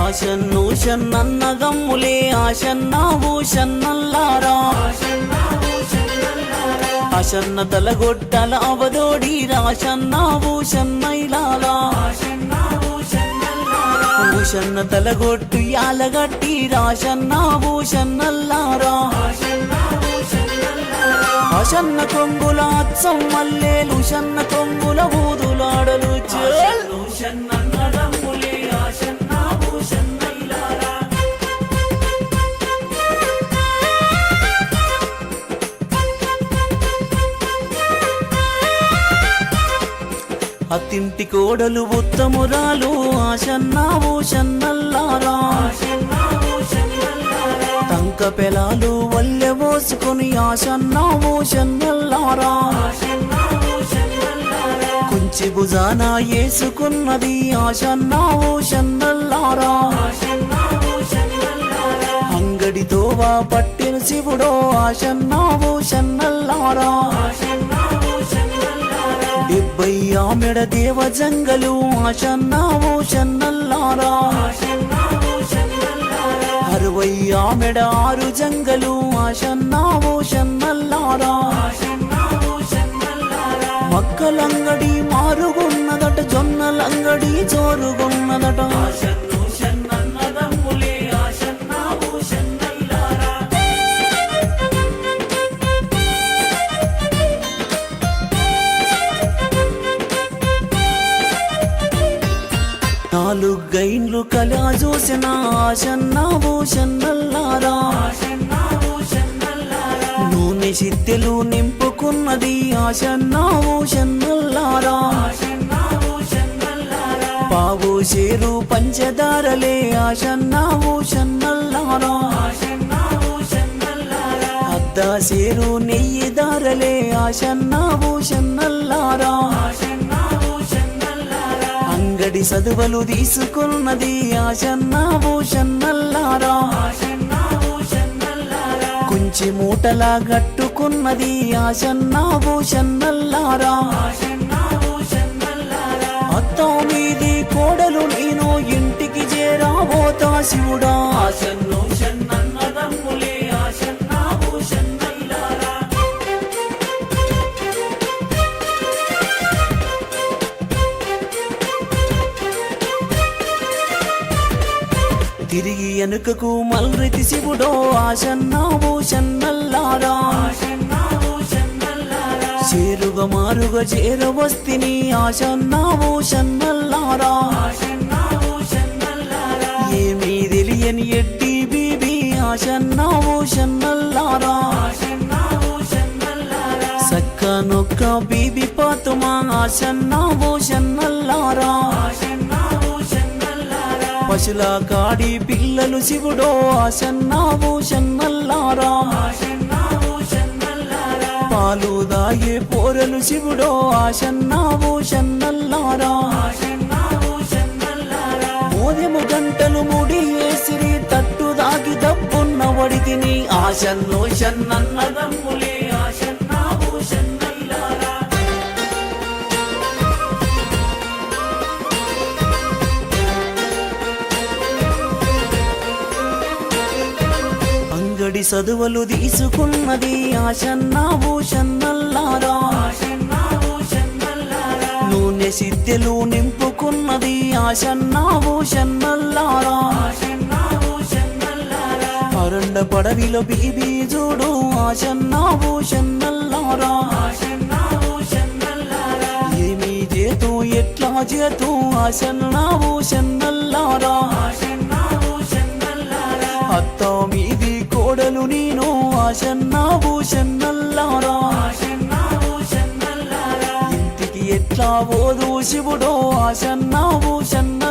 ఆశన్ను షన్నన్న గమ్ములే ఆశన్నావు షన్నల్లారా. ఆశన్న తలగొట్టల అవదోడి రాశన్నావు షన్నైలాలా భూషన్న తలగొట్టు యాలగట్టి రాశన్న భూషన్నల్లారా ఆశన్న కొంగుల అచ్చం మల్లేలు షన్న కొంగుల బూదులాడలు చేల్ అత్తింటి కోడలు ఉత్తమురాలు ఆశన్నావు షన్నల్లారా తంక పెలాలు వల్లె పోసుకొని ఆశన్నావు షన్నల్లారా కుంచి భుజాన ఏసుకున్నది ఆశన్నావు షన్నల్లారా అంగడితోవా పట్టిన శివుడో ఆశన్నావు షన్నల్లారా వయ్యామెడ దేవ జంగలు ఆశన్నావు చెన్నల్లారా. అరవై ఆరు జంగలు ఆశన్నావు చెన్నల్లారా. మక్కలంగడి మారుగున్నదట జొన్నలంగడి చోరుగున్నదట నాలుగు కళా కలా చూసిన ఆశన్నావు షన్నల్లారా నూనె చిత్తెలు నింపుకున్నది ఆశన్నావు షన్నల్లారా పావు చేరు పంచదారలే ఆశన్నావు షన్నల్లారా అద్దా చేరు నెయ్యి దారలే ఆశన్నావు షన్నల్లారా చదువులు తీసుకున్నది ఆశన్నావు భూషన్నల్లారా కుంచి మూటలా గట్టుకున్నది ఆశన్నావు భూషన్నల్లారా అత్తం మీది కోడలు నేను ఇంటికి చేరాబోతా శివుడా. ఆశన్నో తిరిగి వెనుకకు మల్రితి శివుడో ఆశన్నావు చెన్నల్లారా చేరుగ మారుగ చేరవస్తిని ఆశన్నావు చెన్నల్లారా ఏమీ తెలియని ఎట్టి బీబీ ఆశన్నావు చెన్నల్లారా సక్క నొక్క బీబీ పాతుమా ఆశన్నావు చెన్నల్లారా పశుల కాడి పిల్లలు శివుడో ఆశన్నావు షన్నల్లారా పాలు దాగే పోరలు శివుడో ఆశన్నావు షన్నల్లారా మోదెము గంటలు ముడి వేసిరి తట్టు దాగి దప్పున్న వడితిని ఆశన్నో షన్నన్నదమ్ములే అంగడి చదువులు తీసుకున్నది ఆశన్నావు భూషన్నల్లారా నూనె సిద్ధెలు నింపుకున్నది ఆశన్నావు భూషన్నల్లారా అరండ పడవిలో బీబీ చూడు ఆశన్నావు భూషన్నల్లారా ఏమీ చేతు ఎట్లా చేతు ఆశన్నావు భూషన్నల్లారా అత్త నేను ఆశన్నావు షన్నల్లారా ఇంటికి ఎట్లా పోదు శివుడో ఆశన్నావు షన్నల్లారా అడిగే